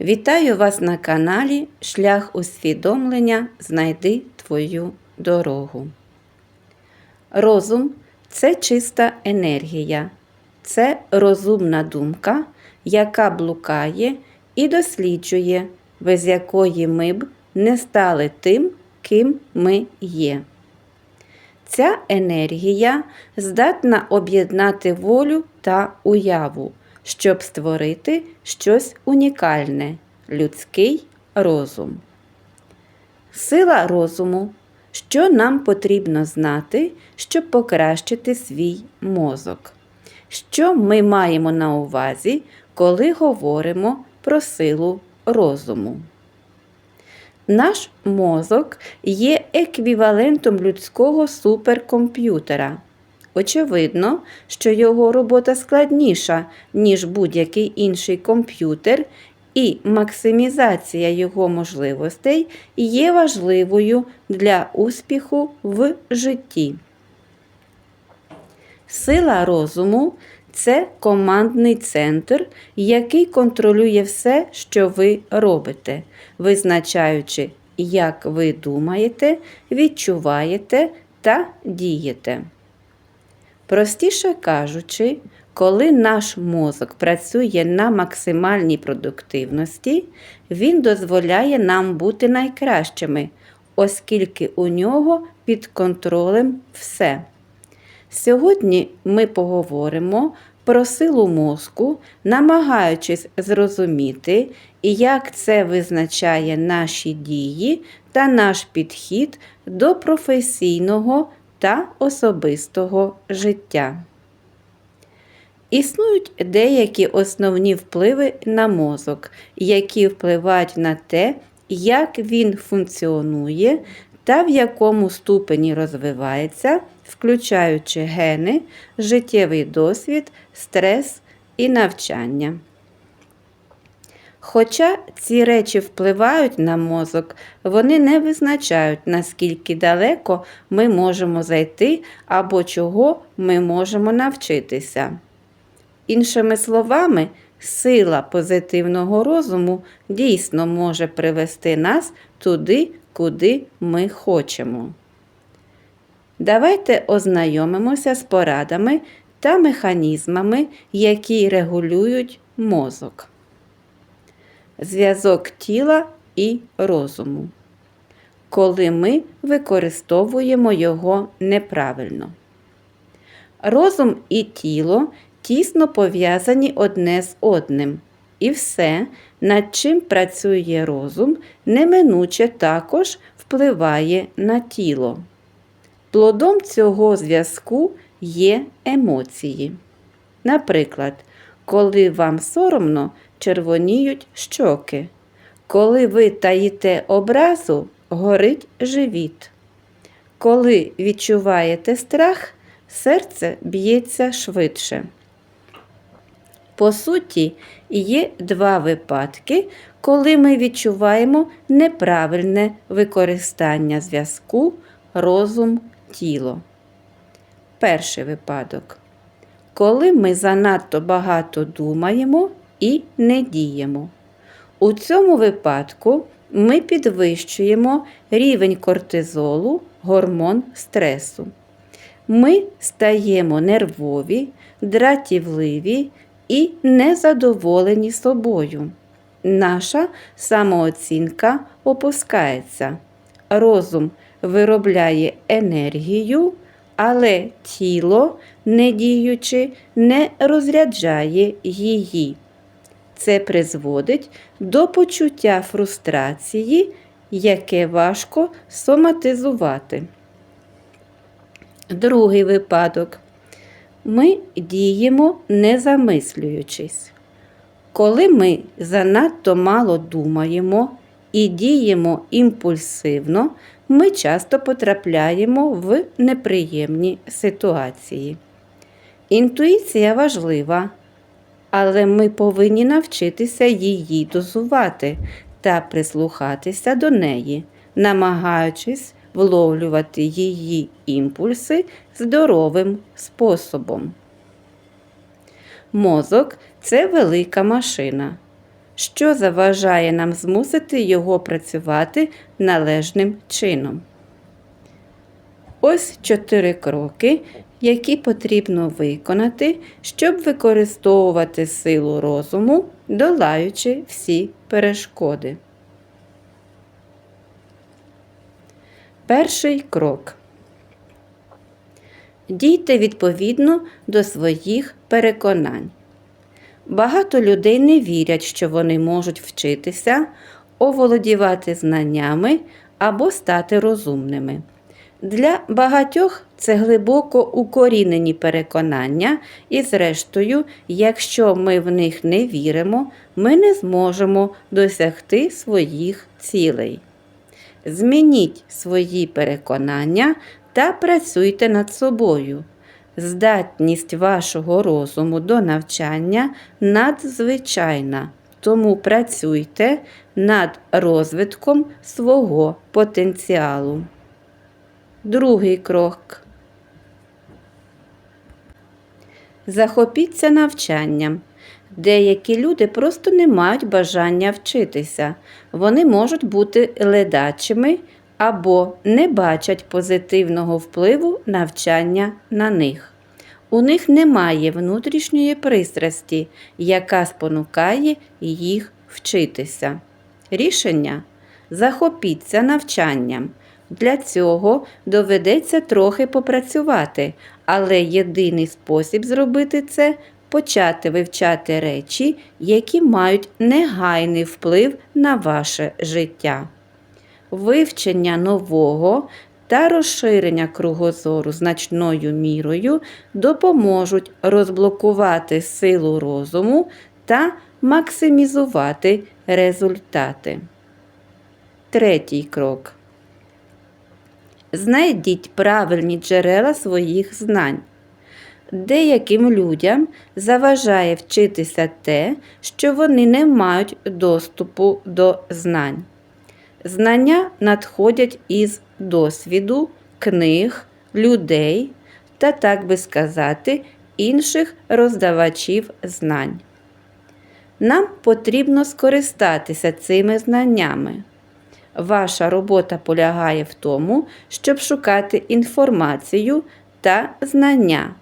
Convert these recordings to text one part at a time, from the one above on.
Вітаю вас на каналі Шлях усвідомлення Знайди твою дорогу. Розум це чиста енергія, це розумна думка, яка блукає і досліджує, без якої ми б не стали тим, ким ми є. Ця енергія здатна об'єднати волю та уяву, щоб створити щось унікальне людський розум. Сила розуму. Що нам потрібно знати, щоб покращити свій мозок? Що ми маємо на увазі, коли говоримо про силу розуму? Наш мозок є еквівалентом людського суперкомп'ютера. Очевидно, що його робота складніша, ніж будь-який інший комп'ютер, і максимізація його можливостей є важливою для успіху в житті. Сила розуму це командний центр, який контролює все, що ви робите, визначаючи, як ви думаєте, відчуваєте та дієте. Простіше кажучи, коли наш мозок працює на максимальній продуктивності, він дозволяє нам бути найкращими, оскільки у нього під контролем все. Сьогодні ми поговоримо про силу мозку, намагаючись зрозуміти, як це визначає наші дії та наш підхід до професійного та особистого життя. Існують деякі основні впливи на мозок, які впливають на те, як він функціонує та в якому ступені розвивається, включаючи гени, життєвий досвід, стрес і навчання. Хоча ці речі впливають на мозок, вони не визначають, наскільки далеко ми можемо зайти або чого ми можемо навчитися. Іншими словами, сила позитивного розуму дійсно може привести нас туди, куди ми хочемо. Давайте ознайомимося з порадами та механізмами, які регулюють мозок. Зв'язок тіла і розуму. Коли ми використовуємо його неправильно. Розум і тіло тісно пов'язані одне з одним. І все, над чим працює розум, неминуче також впливає на тіло. Плодом цього зв'язку є емоції. Наприклад, коли вам соромно, червоніють щоки. Коли ви таїте образу, горить живіт. Коли відчуваєте страх, серце б'ється швидше. По суті, є два випадки, коли ми відчуваємо неправильне використання зв'язку розум тіло. Перший випадок. Коли ми занадто багато думаємо і не діємо. У цьому випадку ми підвищуємо рівень кортизолу, гормон стресу. Ми стаємо нервові, дратівливі і незадоволені собою. Наша самооцінка опускається. Розум виробляє енергію, але тіло, не діючи, не розряджає її. Це призводить до почуття фрустрації, яке важко соматизувати. Другий випадок. Ми діємо не замислюючись. Коли ми занадто мало думаємо і діємо імпульсивно, ми часто потрапляємо в неприємні ситуації. Інтуїція важлива, але ми повинні навчитися її дозувати та прислухатися до неї, намагаючись вловлювати її імпульси здоровим способом. Мозок це велика машина. що заважає нам змусити його працювати належним чином. Ось чотири кроки, які потрібно виконати, щоб використовувати силу розуму, долаючи всі перешкоди. Перший крок. Дійте відповідно до своїх переконань. Багато людей не вірять, що вони можуть вчитися, оволодівати знаннями або стати розумними. Для багатьох це глибоко укорінені переконання, і, зрештою, якщо ми в них не віримо, ми не зможемо досягти своїх цілей. Змініть свої переконання та працюйте над собою. Здатність вашого розуму до навчання надзвичайна, тому працюйте над розвитком свого потенціалу. Другий крок. Захопіться навчанням. Деякі люди просто не мають бажання вчитися. Вони можуть бути ледачими або не бачать позитивного впливу навчання на них. У них немає внутрішньої пристрасті, яка спонукає їх вчитися. Рішення захопіться навчанням. Для цього доведеться трохи попрацювати, але єдиний спосіб зробити це почати вивчати речі, які мають негайний вплив на ваше життя. Вивчення нового та розширення кругозору значною мірою допоможуть розблокувати силу розуму та максимізувати результати. Третій крок. Знайдіть правильні джерела своїх знань. Деяким людям заважає вчитися те, що вони не мають доступу до знань. Знання надходять із досвіду, книг, людей та, так би сказати, інших роздавачів знань. Нам потрібно скористатися цими знаннями. Ваша робота полягає в тому, щоб шукати інформацію та знання,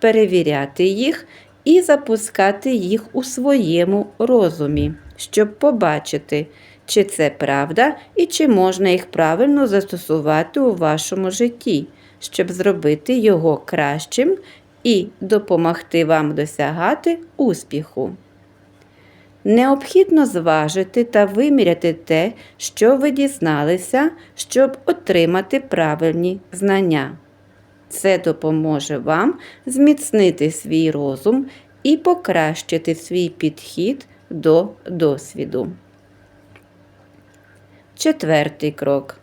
перевіряти їх і запускати їх у своєму розумі, щоб побачити, чи це правда і чи можна їх правильно застосувати у вашому житті, щоб зробити його кращим і допомогти вам досягати успіху. Необхідно зважити та виміряти те, що ви дізналися, щоб отримати правильні знання. Це допоможе вам зміцнити свій розум і покращити свій підхід до досвіду. Четвертий крок.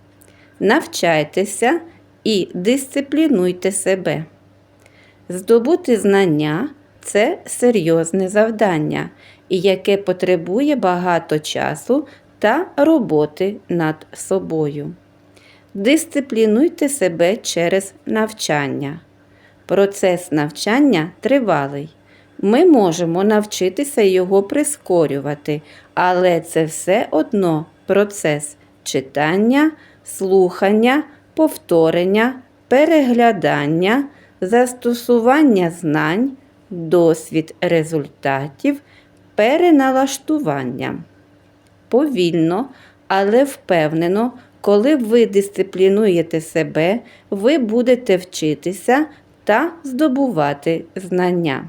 Навчайтеся і дисциплінуйте себе. Здобути знання це серйозне завдання, і яке потребує багато часу та роботи над собою. Дисциплінуйте себе через навчання. Процес навчання тривалий. Ми можемо навчитися його прискорювати, але це все одно процес читання, слухання, повторення, переглядання, застосування знань, досвід результатів, переналаштування. Повільно, але впевнено, коли ви дисциплінуєте себе, ви будете вчитися та здобувати знання.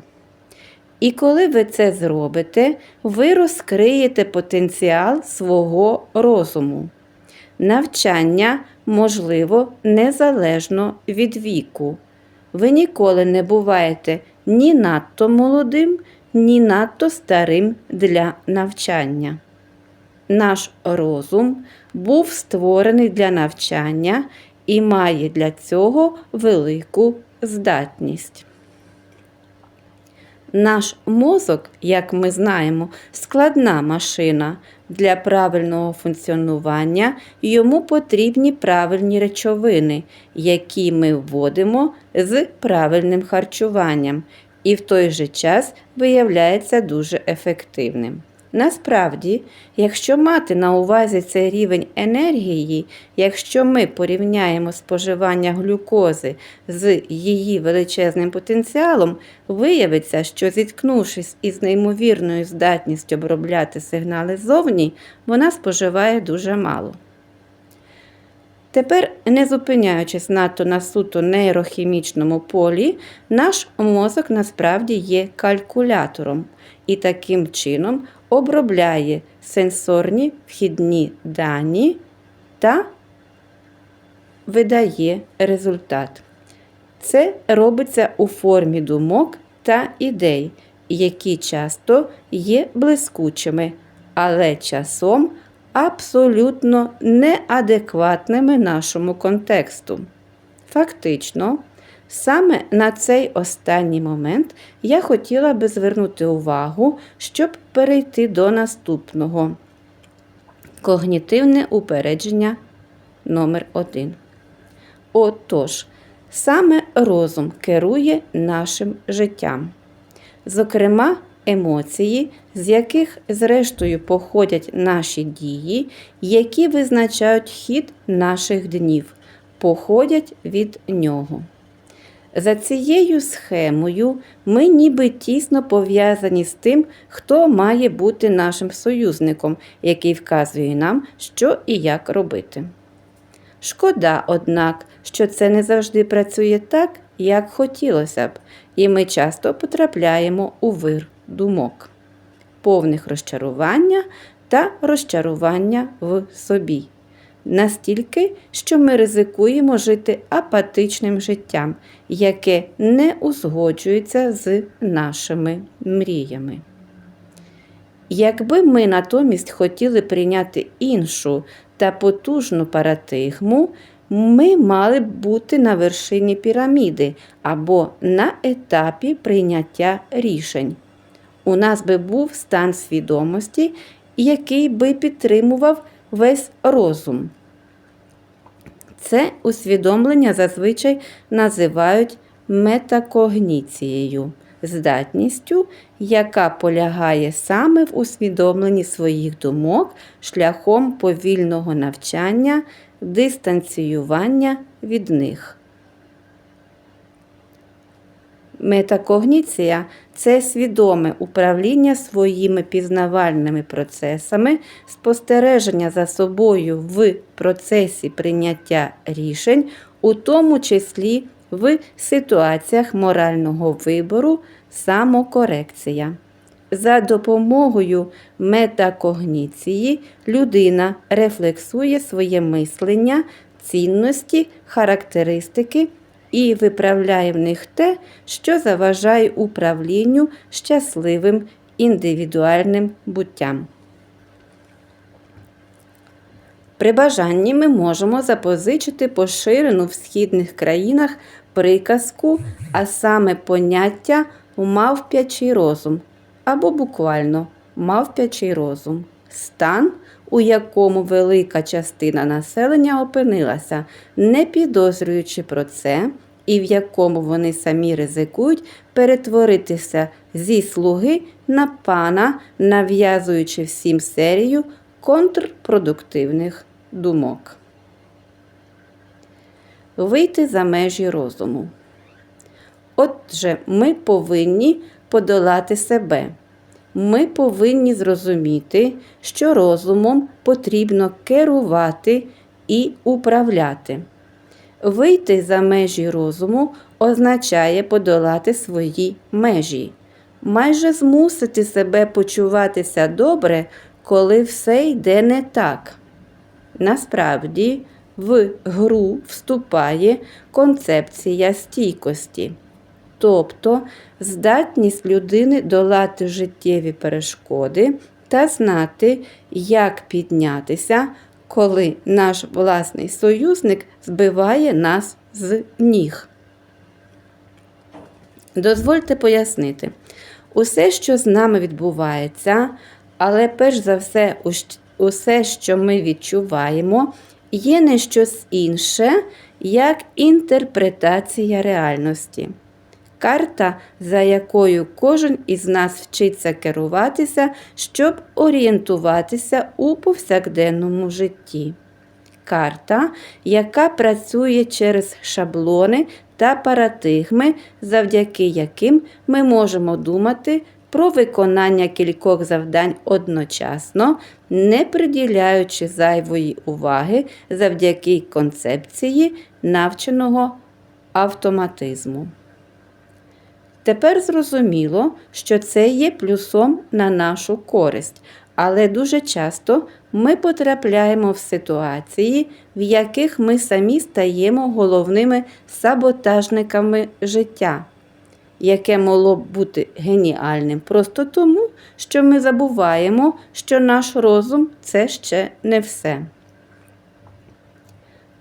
І коли ви це зробите, ви розкриєте потенціал свого розуму. Навчання можливо незалежно від віку. Ви ніколи не буваєте ні надто молодим, ні надто старим для навчання. Наш розум був створений для навчання і має для цього велику здатність. Наш мозок, як ми знаємо, складна машина. Для правильного функціонування йому потрібні правильні речовини, які ми вводимо з правильним харчуванням, і в той же час виявляється дуже ефективним. Насправді, якщо мати на увазі цей рівень енергії, якщо ми порівняємо споживання глюкози з її величезним потенціалом, виявиться, що зіткнувшись із неймовірною здатністю обробляти сигнали зовні, вона споживає дуже мало. Тепер, не зупиняючись надто на суто нейрохімічному полі, наш мозок насправді є калькулятором і таким чином обробляє сенсорні вхідні дані та видає результат. Це робиться у формі думок та ідей, які часто є блискучими, але часом абсолютно неадекватними нашому контексту. Фактично, саме на цей останній момент я хотіла би звернути увагу, щоб перейти до наступного когнітивне упередження номер 1 Отож, саме розум керує нашим життям. Зокрема, емоції, з яких, зрештою, походять наші дії, які визначають хід наших днів, походять від нього. За цією схемою ми ніби тісно пов'язані з тим, хто має бути нашим союзником, який вказує нам, що і як робити. Шкода, однак, що це не завжди працює так, як хотілося б, і ми часто потрапляємо у вир думок, повних розчарування та розчарування в собі. Настільки, що ми ризикуємо жити апатичним життям, яке не узгоджується з нашими мріями. Якби ми натомість хотіли прийняти іншу та потужну парадигму, ми мали б бути на вершині піраміди або на етапі прийняття рішень. У нас би був стан свідомості, який би підтримував весь розум. Це усвідомлення зазвичай називають метакогніцією, здатністю, яка полягає саме в усвідомленні своїх думок шляхом повільного навчання, дистанціювання від них. Метакогніція це свідоме управління своїми пізнавальними процесами, спостереження за собою в процесі прийняття рішень, у тому числі в ситуаціях морального вибору, самокорекція. За допомогою метакогніції людина рефлексує своє мислення, цінності, характеристики і виправляє в них те, що заважає управлінню щасливим індивідуальним буттям. При бажанні ми можемо запозичити поширену в східних країнах приказку, а саме поняття мавп'ячий розум або буквально мавп'ячий розум, стан, у якому велика частина населення опинилася, не підозрюючи про це, і в якому вони самі ризикують перетворитися зі слуги на пана, нав'язуючи всім серію контрпродуктивних думок. Вийти за межі розуму. Отже, ми повинні подолати себе. Ми повинні зрозуміти, що розумом потрібно керувати і управляти. Вийти за межі розуму означає подолати свої межі, майже змусити себе почуватися добре, коли все йде не так. Насправді, в гру вступає концепція стійкості, тобто здатність людини долати життєві перешкоди та знати, як піднятися коли наш власний союзник збиває нас з ніг. Дозвольте пояснити, усе, що з нами відбувається, але перш за все, усе, що ми відчуваємо, є не щось інше, як інтерпретація реальності. Карта, за якою кожен із нас вчиться керуватися, щоб орієнтуватися у повсякденному житті. Карта, яка працює через шаблони та парадигми, завдяки яким ми можемо думати про виконання кількох завдань одночасно, не приділяючи зайвої уваги завдяки концепції навченого автоматизму. Тепер зрозуміло, що це є плюсом на нашу користь, але дуже часто ми потрапляємо в ситуації, в яких ми самі стаємо головними саботажниками життя, яке могло б бути геніальним просто тому, що ми забуваємо, що наш розум це ще не все.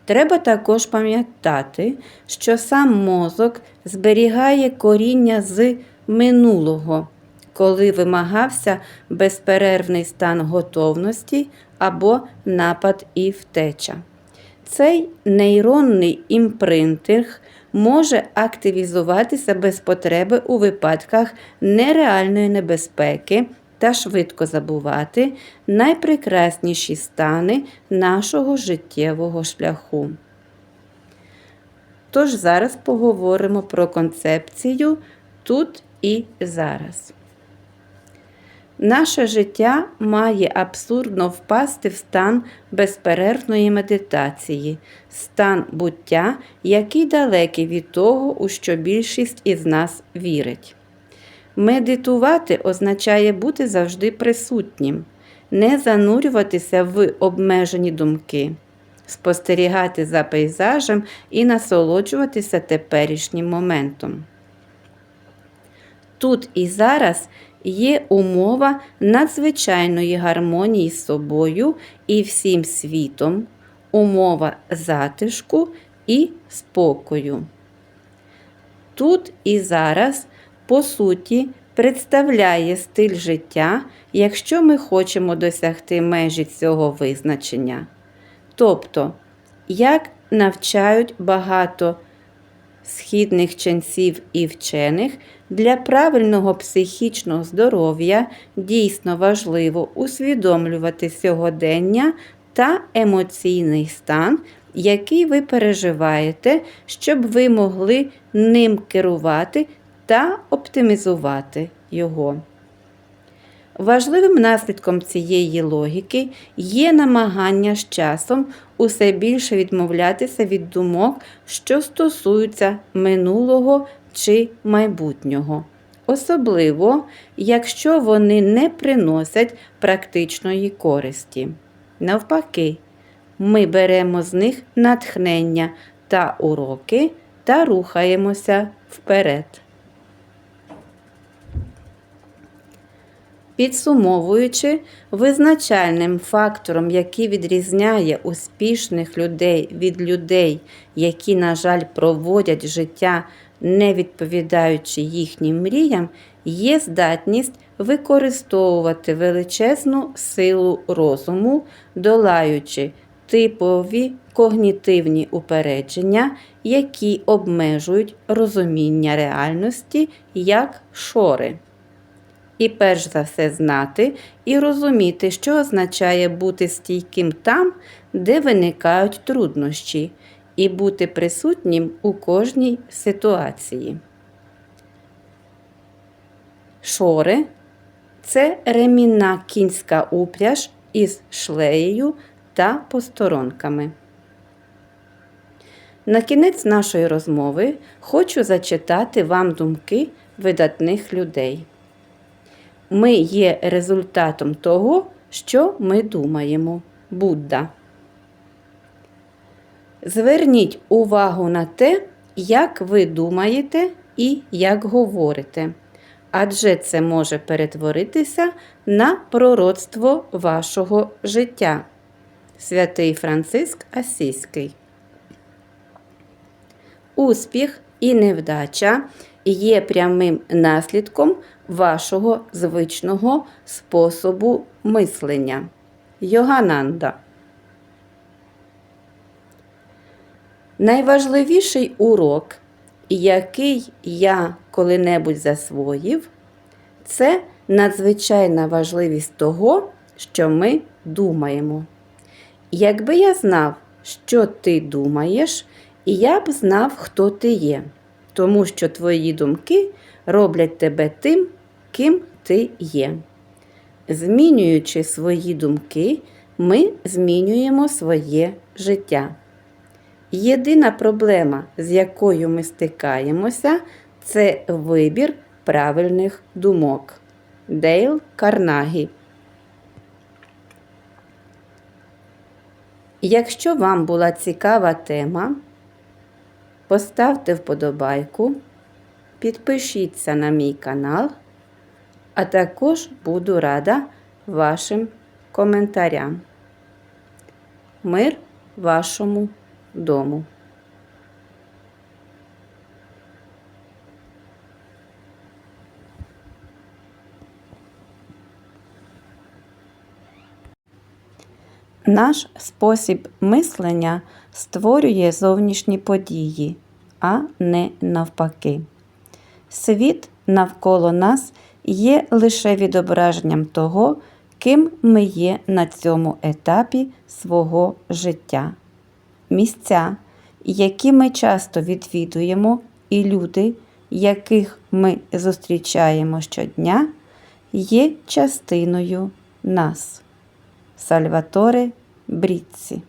Треба також пам'ятати, що сам мозок зберігає коріння з минулого, коли вимагався безперервний стан готовності або напад і втеча. Цей нейронний імпринтинг може активізуватися без потреби у випадках нереальної небезпеки та швидко забувати найпрекрасніші стани нашого життєвого шляху. Тож зараз поговоримо про концепцію тут і зараз. Наше життя має абсурдно впасти в стан безперервної медитації, стан буття, який далекий від того, у що більшість із нас вірить. Медитувати означає бути завжди присутнім, не занурюватися в обмежені думки, спостерігати за пейзажем і насолоджуватися теперішнім моментом. Тут і зараз є умова надзвичайної гармонії з собою і всім світом, умова затишку і спокою. Тут і зараз, по суті, представляє стиль життя, якщо ми хочемо досягти межі цього визначення. Тобто, як навчають багато східних ченців і вчених, для правильного психічного здоров'я дійсно важливо усвідомлювати сьогодення та емоційний стан, який ви переживаєте, щоб ви могли ним керувати та оптимізувати його. Важливим наслідком цієї логіки є намагання з часом усе більше відмовлятися від думок, що стосуються минулого чи майбутнього, особливо, якщо вони не приносять практичної користі. Навпаки, ми беремо з них натхнення та уроки та рухаємося вперед. Підсумовуючи, визначальним фактором, який відрізняє успішних людей від людей, які, на жаль, проводять життя, не відповідаючи їхнім мріям, є здатність використовувати величезну силу розуму, долаючи типові когнітивні упередження, які обмежують розуміння реальності як шори. І перш за все знати і розуміти, що означає бути стійким там, де виникають труднощі, і бути присутнім у кожній ситуації. Шори це ремінна кінська упряж із шлеєю та посторонками. На кінець нашої розмови хочу зачитати вам думки видатних людей. Ми є результатом того, що ми думаємо. Будда. Зверніть увагу на те, як ви думаєте і як говорите, адже це може перетворитися на пророцтво вашого життя. Святий Франциск Асійський. Успіх і невдача є прямим наслідком вашого звичного способу мислення. Йогананда. Найважливіший урок, який я коли-небудь засвоїв, це надзвичайна важливість того, що ми думаємо. Якби я знав, що ти думаєш, я б знав, хто ти є, тому що твої думки роблять тебе тим, ким ти є. Змінюючи свої думки, ми змінюємо своє життя. Єдина проблема, з якою ми стикаємося, це вибір правильних думок. Дейл Карнагі. Якщо вам була цікава тема, поставте вподобайку, підпишіться на мій канал, а також буду рада вашим коментарям. Мир вашому дому. Наш спосіб мислення створює зовнішні події, а не навпаки. Світ навколо нас є лише відображенням того, ким ми є на цьому етапі свого життя. Місця, які ми часто відвідуємо, і люди, яких ми зустрічаємо щодня, є частиною нас. Salvatore Brizzi.